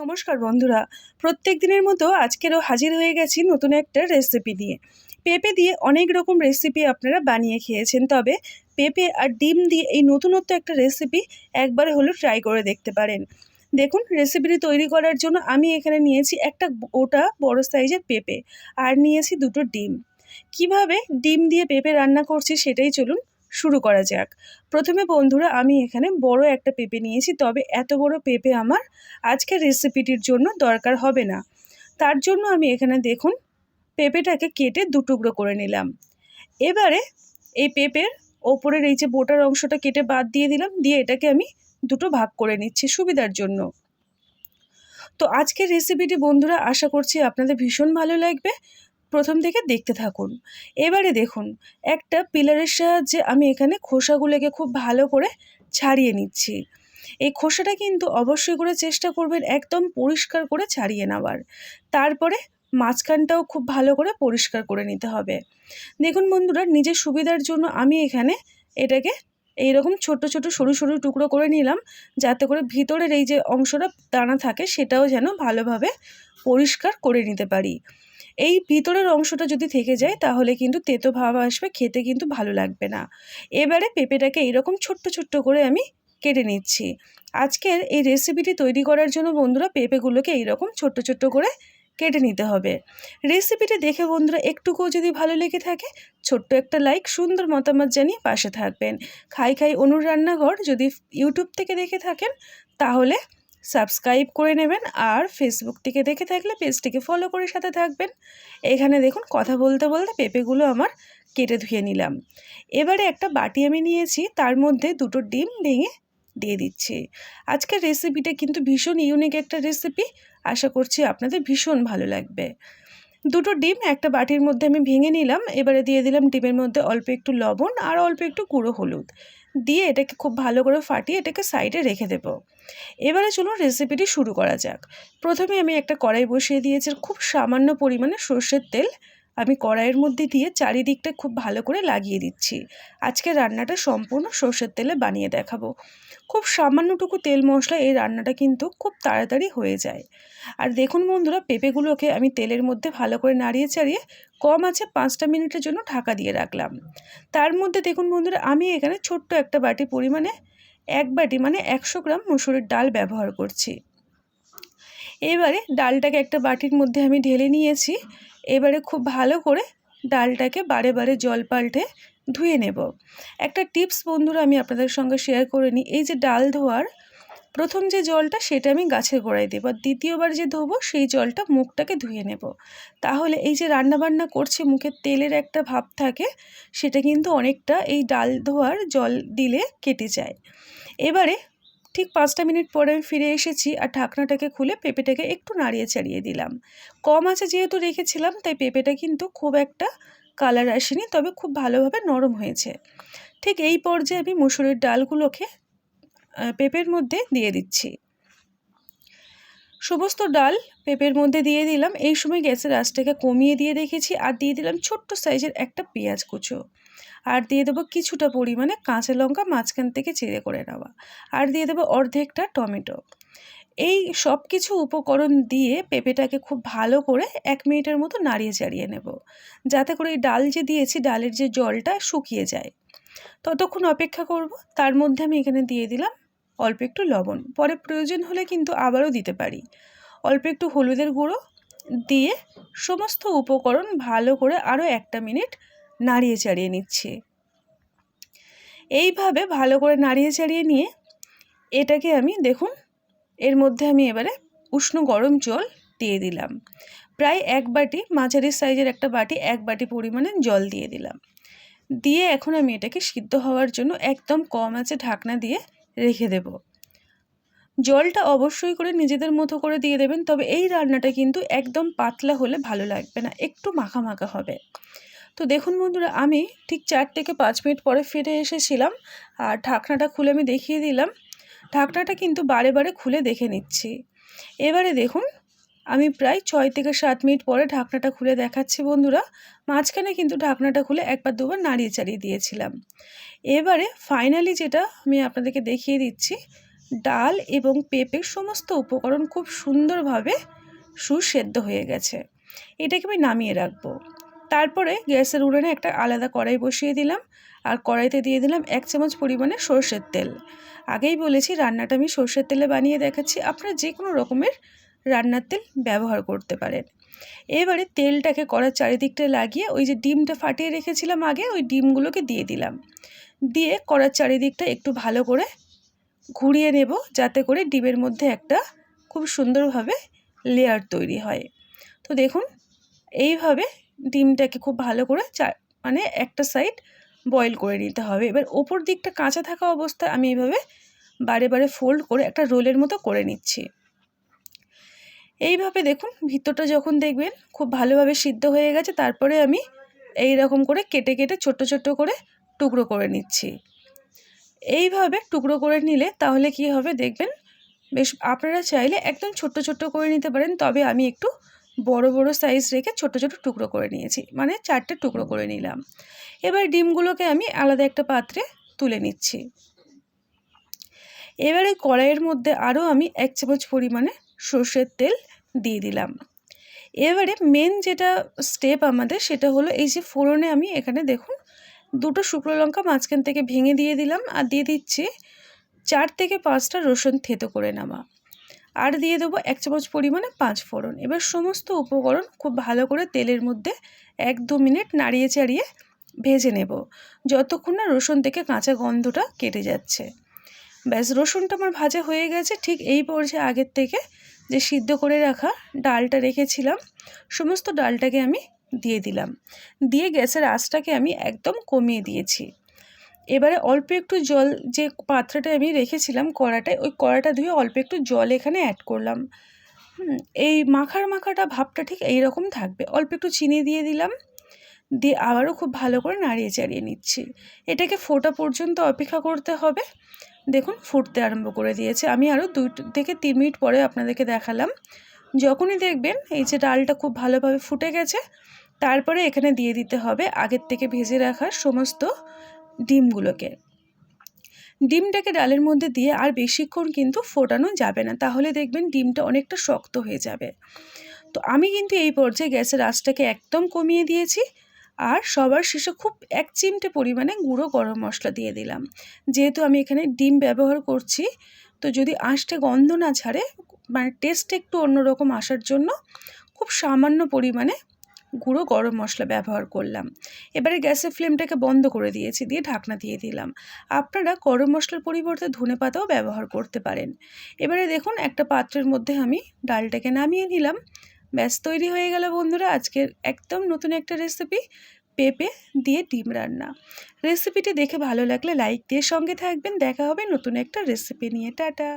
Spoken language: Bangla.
নমস্কার বন্ধুরা। প্রত্যেক দিনের মতো আজকেরও হাজির হয়ে গেছি নতুন একটা রেসিপি নিয়ে। পেঁপে দিয়ে অনেক রকম রেসিপি আপনারা বানিয়ে খেয়েছেন, তবে পেঁপে আর ডিম দিয়ে এই নতুনত্ব একটা রেসিপি একবারে হলো ট্রাই করে দেখতে পারেন। দেখুন রেসিপিটি তৈরি করার জন্য আমি এখানে নিয়েছি একটা গোটা বড় সাইজের পেঁপে, আর নিয়েছি দুটো ডিম। কীভাবে ডিম দিয়ে পেঁপে রান্না করছি সেটাই চলুন শুরু করা যাক। প্রথমে বন্ধুরা, আমি এখানে বড় একটা পেঁপে নিয়েছি, তবে এত বড় পেঁপে আমার আজকের রেসিপিটির জন্য দরকার হবে না। তার জন্য আমি এখানে দেখুন, পেঁপেটাকে কেটে দুটুকরো করে নিলাম। এবারে এই পেঁপের ওপরের এই যে বোটার অংশটা কেটে বাদ দিয়ে দিলাম, দিয়ে এটাকে আমি দুটো ভাগ করে নিচ্ছি সুবিধার জন্য। তো আজকের রেসিপিটি বন্ধুরা, আশা করছি আপনাদের ভীষণ ভালো লাগবে। প্রথম থেকে দেখতে থাকুন। এবারে দেখুন, একটা পিলারের সাহায্যে আমি এখানে খোসাগুলোকে খুব ভালো করে ছাড়িয়ে নিচ্ছি। এই খোসাটা কিন্তু অবশ্যই করে চেষ্টা করবেন একদম পরিষ্কার করে ছাড়িয়ে নেওয়ার। তারপরে মাঝখানটাও খুব ভালো করে পরিষ্কার করে নিতে হবে। দেখুন বন্ধুরা, নিজের সুবিধার জন্য আমি এখানে এটাকে এইরকম ছোট ছোট সরু সরু টুকরো করে নিলাম, যাতে করে ভিতরের এই যে অংশটা দানা থাকে, সেটাও যেন ভালোভাবে পরিষ্কার করে নিতে পারি। এই ভিতরের অংশটা যদি থেকে যায়, তাহলে কিন্তু তেতো ভাব আসবে, খেতে কিন্তু ভালো লাগবে না। এবারে পেঁপেটাকে এইরকম ছোট্ট ছোট্ট করে আমি কেটে নিচ্ছি। আজকের এই রেসিপিটি তৈরি করার জন্য বন্ধুরা পেঁপেগুলোকে এইরকম ছোট্ট ছোট্ট করে কেটে নিতে হবে। রেসিপিটি দেখে বন্ধুরা একটুকুও যদি ভালো লেগে থাকে, ছোট্ট একটা লাইক সুন্দর মতামত জানিয়ে পাশে থাকবেন। খাই খাই অনুর রান্নাঘর যদি ইউটিউব থেকে দেখে থাকেন, তাহলে সাবস্ক্রাইব করে নেবেন আর ফেসবুক থেকে দেখে থাকলে পেজটিকে ফলো করে সাথে থাকবেন। এখানে দেখুন, কথা বলতে বলতে পেঁপেগুলো আমার কেটে ধুয়ে নিলাম। এবারে একটা বাটি আমি নিয়েছি, তার মধ্যে দুটো ডিম ভেঙে দিয়ে দিচ্ছি। আজকের রেসিপিটা কিন্তু ভীষণ ইউনিক একটা রেসিপি আশা করছি আপনাদের ভীষণ ভালো লাগবে। দুটো ডিম একটা বাটির মধ্যে আমি ভেঙে নিলাম, এবারে দিয়ে দিলাম ডিমের মধ্যে অল্প একটু লবণ আর অল্প একটু গুঁড়ো হলুদ। দিয়ে এটাকে খুব ভালো করে ফাটিয়ে এটাকে সাইডে রেখে দেব। এবারে চলুন রেসিপিটি শুরু করা যাক। প্রথমে আমি একটা কড়াই বসিয়ে দিয়েছি, খুব সামান্য পরিমাণে সর্ষের তেল। আমি কড়াইয়ের মধ্যে দিয়ে চারিদিকটা খুব ভালো করে লাগিয়ে দিচ্ছি। আজকে রান্নাটা সম্পূর্ণ সর্ষের তেলে বানিয়ে দেখাবো। খুব সামান্যটুকু তেল মশলা এই রান্নাটা কিন্তু খুব তাড়াতাড়ি হয়ে যায়। আর দেখুন বন্ধুরা, পেঁপেগুলোকে আমি তেলের মধ্যে ভালো করে নাড়িয়ে চাড়িয়ে কম আছে পাঁচটা মিনিটের জন্য ঢাকা দিয়ে রাখলাম। তার মধ্যে দেখুন বন্ধুরা, আমি এখানে ছোট্ট একটা বাটি পরিমাণে, এক বাটি মানে একশো গ্রাম মুসুরের ডাল ব্যবহার করছি। এবারে ডালটাকে একটা বাটির মধ্যে আমি ঢেলে নিয়েছি। এবারে খুব ভালো করে ডালটাকে বারে বারে জল পাল্টে ধুয়ে নেব। একটা টিপস বন্ধুরা আমি আপনাদের সঙ্গে শেয়ার করে নিই, এই যে ডাল ধোয়ার প্রথম যে জলটা সেটা আমি গাছের গোড়ায় দেবো, আর দ্বিতীয়বার যে ধোবো সেই জলটা মুখটাকে ধুয়ে নেব। তাহলে এই যে রান্নাবান্না করছি মুখের তেলের একটা ভাব থাকে, সেটা কিন্তু অনেকটা এই ডাল ধোয়ার জল দিলে কেটে যায়। এবারে ঠিক পাঁচটা মিনিট পরে আমি ফিরে এসেছি আর ঢাকনাটাকে খুলে পেঁপেটাকে একটু নাড়িয়ে চাড়িয়ে দিলাম। কম আছে যেহেতু রেখেছিলাম, তাই পেঁপেটা কিন্তু খুব একটা কালার আসেনি, তবে খুব ভালোভাবে নরম হয়েছে। ঠিক এই পর্যায়ে আমি মুসুরের ডালগুলোকে পেঁপের মধ্যে দিয়ে দিচ্ছি। সমস্ত ডাল পেঁপের মধ্যে দিয়ে দিলাম। এই সময় গ্যাসের আঁচটাকে কমিয়ে দিয়ে রেখেছি আর দিয়ে দিলাম ছোট্ট সাইজের একটা পেঁয়াজ কুচো। আর দিয়ে দেবো কিছুটা পরিমাণে কাঁচা লঙ্কা মাঝখান থেকে চিড়ে করে নেওয়া। আর দিয়ে দেবো অর্ধেকটা টমেটো। এই সব কিছু উপকরণ দিয়ে পেঁপেটাকে খুব ভালো করে এক মিনিটের মতো নাড়িয়ে চাড়িয়ে নেব। যাতে করে এই ডাল যে দিয়েছি, ডালের যে জলটা শুকিয়ে যায়। ততক্ষণ অপেক্ষা করব। তার মধ্যে আমি এখানে দিয়ে দিলাম অল্প একটু লবণ। পরে প্রয়োজন হলে কিন্তু আবারও দিতে পারি। অল্প একটু হলুদের গুঁড়ো দিয়ে সমস্ত উপকরণ ভালো করে আরও একটা মিনিট নাড়িয়ে চাড়িয়ে নিচ্ছি। এইভাবে ভালো করে নাড়িয়ে চাড়িয়ে নিয়ে এটাকে আমি দেখুন, এর মধ্যে আমি এবারে উষ্ণ গরম জল দিয়ে দিলাম। প্রায় এক বাটি, মাঝারি সাইজের একটা বাটি, এক বাটি পরিমাণে জল দিয়ে দিলাম। দিয়ে এখন আমি এটাকে সিদ্ধ হওয়ার জন্য একদম কম আছে ঢাকনা দিয়ে রেখে দেব। জলটা অবশ্যই করে নিজেদের মতো করে দিয়ে দেবেন, তবে এই রান্নাটা কিন্তু একদম পাতলা হলে ভালো লাগবে না, একটু মাখা মাখা হবে। তো দেখুন বন্ধুরা, আমি ঠিক চার থেকে পাঁচ মিনিট পরে ফিরে এসেছিলাম, আর ঢাকনাটা খুলে আমি দেখিয়ে দিলাম। ঢাকনাটা কিন্তু বারে বারে খুলে দেখে নিচ্ছি। এবারে দেখুন আমি প্রায় ছয় থেকে সাত মিনিট পরে ঢাকনাটা খুলে দেখাচ্ছি, বন্ধুরা। মাঝখানে কিন্তু ঢাকনাটা খুলে একবার দুবার নাড়িয়ে চাড়িয়ে দিয়েছিলাম। এবারে ফাইনালি যেটা আমি আপনাদেরকে দেখিয়ে দিচ্ছি, ডাল এবং পেঁপে সমস্ত উপকরণ খুব সুন্দরভাবে সুসেদ্ধ হয়ে গেছে। এটাকে আমি নামিয়ে রাখব। তারপরে গ্যাসের উড়ানে একটা আলাদা কড়াই বসিয়ে দিলাম আর কড়াইতে দিয়ে দিলাম এক চামচ পরিমাণে সর্ষের তেল। আগেই বলেছি, রান্নাটা আমি সর্ষের তেলে বানিয়ে দেখাচ্ছি। আপনারা যে কোনো রকমের রান্নার তেল ব্যবহার করতে পারেন। এবারে তেলটাকে কড়ার চারিদিকটা লাগিয়ে ওই যে ডিমটা ফাটিয়ে রেখেছিলাম আগে, ওই ডিমগুলোকে দিয়ে দিলাম। দিয়ে কড়ার চারিদিকটা একটু ভালো করে ঘুরিয়ে নেব, যাতে করে ডিমের মধ্যে একটা খুব সুন্দরভাবে লেয়ার তৈরি হয়। তো দেখুন, এইভাবে ডিমটাকে খুব ভালো করে মানে একটা সাইড বয়েল করে নিতে হবে। এবার ওপর দিকটা কাঁচা থাকা অবস্থায় আমি এইভাবে বারে বারে ফোল্ড করে একটা রোলের মতো করে নিচ্ছি। এইভাবে দেখুন, ভিতরটা যখন দেখবেন খুব ভালোভাবে সিদ্ধ হয়ে গেছে, তারপরে আমি এই রকম করে কেটে কেটে ছোট্ট ছোট্ট করে টুকরো করে নিচ্ছি। এইভাবে টুকরো করে নিলে তাহলে কি হবে দেখবেন, বেশ আপনারা চাইলে একদম ছোট্ট ছোট্ট করে নিতে পারেন, তবে আমি একটু বড় বড় সাইজ রেখে ছোট ছোট টুকরো করে নিয়েছি মানে চারটে টুকরো করে নিলাম। এবার ডিমগুলোকে আমি আলাদা একটা পাত্রে তুলে নিচ্ছি। এবারে কড়াইয়ের মধ্যে আরও আমি এক চামচ পরিমাণে সর্ষের তেল দিয়ে দিলাম। এবারে মেন যেটা স্টেপ আমাদের সেটা হলো এই যে ফোড়নে আমি এখানে দেখুন দুটো শুকনো লঙ্কা মাঝখান থেকে ভেঙে দিয়ে দিলাম আর দিয়ে দিচ্ছি চার থেকে পাঁচটা রসুন থেতো করে নেওয়া। আর দিয়ে দেবো এক চামচ পরিমাণে পাঁচ ফোড়ন। এবার সমস্ত উপকরণ খুব ভালো করে তেলের মধ্যে এক দু মিনিট নাড়িয়ে চাড়িয়ে ভেজে নেব। যতক্ষণ না রসুন থেকে কাঁচা গন্ধটা কেটে যাচ্ছে। ব্যাস, রসুনটা আমার ভাজা হয়ে গেছে। ঠিক এই পর্যায়ে আগের থেকে যে সিদ্ধ করে রাখা ডালটা রেখেছিলাম, সমস্ত ডালটাকে আমি দিয়ে দিলাম। দিয়ে গ্যাসের আঁচটাকে আমি একদম কমিয়ে দিয়েছি। এবারে অল্প একটু জল, যে পাত্রটা আমি রেখেছিলাম কড়াটায়, ওই কড়াটা ধুয়ে অল্প একটু জল এখানে অ্যাড করলাম। এই মাখার মাখাটা ভাবটা ঠিক এই রকম থাকবে। অল্প একটু চিনি দিয়ে দিলাম। দিয়ে আবারও খুব ভালো করে নাড়িয়ে চাড়িয়ে নিচ্ছি। এটাকে ফোটা পর্যন্ত অপেক্ষা করতে হবে। দেখুন, ফুটতে আরম্ভ করে দিয়েছে। আমি আরও দুই থেকে তিন মিনিট পরে আপনাদেরকে দেখালাম। যখনই দেখবেন এই যে ডালটা খুব ভালোভাবে ফুটে গেছে, তারপরে এখানে দিয়ে দিতে হবে আগের থেকে ভেজে রাখা সমস্ত ডিমগুলোকে। ডিমটাকে ডালের মধ্যে দিয়ে আর বেশিক্ষণ কিন্তু ফোটানো যাবে না, তাহলে দেখবেন ডিমটা অনেকটা শক্ত হয়ে যাবে। তো আমি কিন্তু এই পর্যায়ে গ্যাসের আঁচটাকে একদম কমিয়ে দিয়েছি। আর সবার শেষে খুব এক চিমটে পরিমাণে গুঁড়ো গরম মশলা দিয়ে দিলাম। যেহেতু আমি এখানে ডিম ব্যবহার করছি, তো যদি আঁশটা গন্ধ না ছাড়ে মানে টেস্ট একটু অন্যরকম আসার জন্য খুব সামান্য পরিমাণে গুঁড়ো গরম মশলা ব্যবহার করলাম। এবারে গ্যাসের ফ্লেমটাকে বন্ধ করে দিয়েছি, দিয়ে ঢাকনা দিয়ে দিলাম। আপনারা গরম মশলার পরিবর্তে ধনে পাতাও ব্যবহার করতে পারেন। এবারে দেখুন, একটা পাত্রের মধ্যে আমি ডালটাকে নামিয়ে নিলাম। ব্যাস, তৈরি হয়ে গেল বন্ধুরা আজকের একদম নতুন একটা রেসিপি পেঁপে দিয়ে ডিম রান্না। রেসিপিটি দেখে ভালো লাগলে লাইক দিয়ে সঙ্গে থাকবেন। দেখা হবে নতুন একটা রেসিপি নিয়ে। টাটা!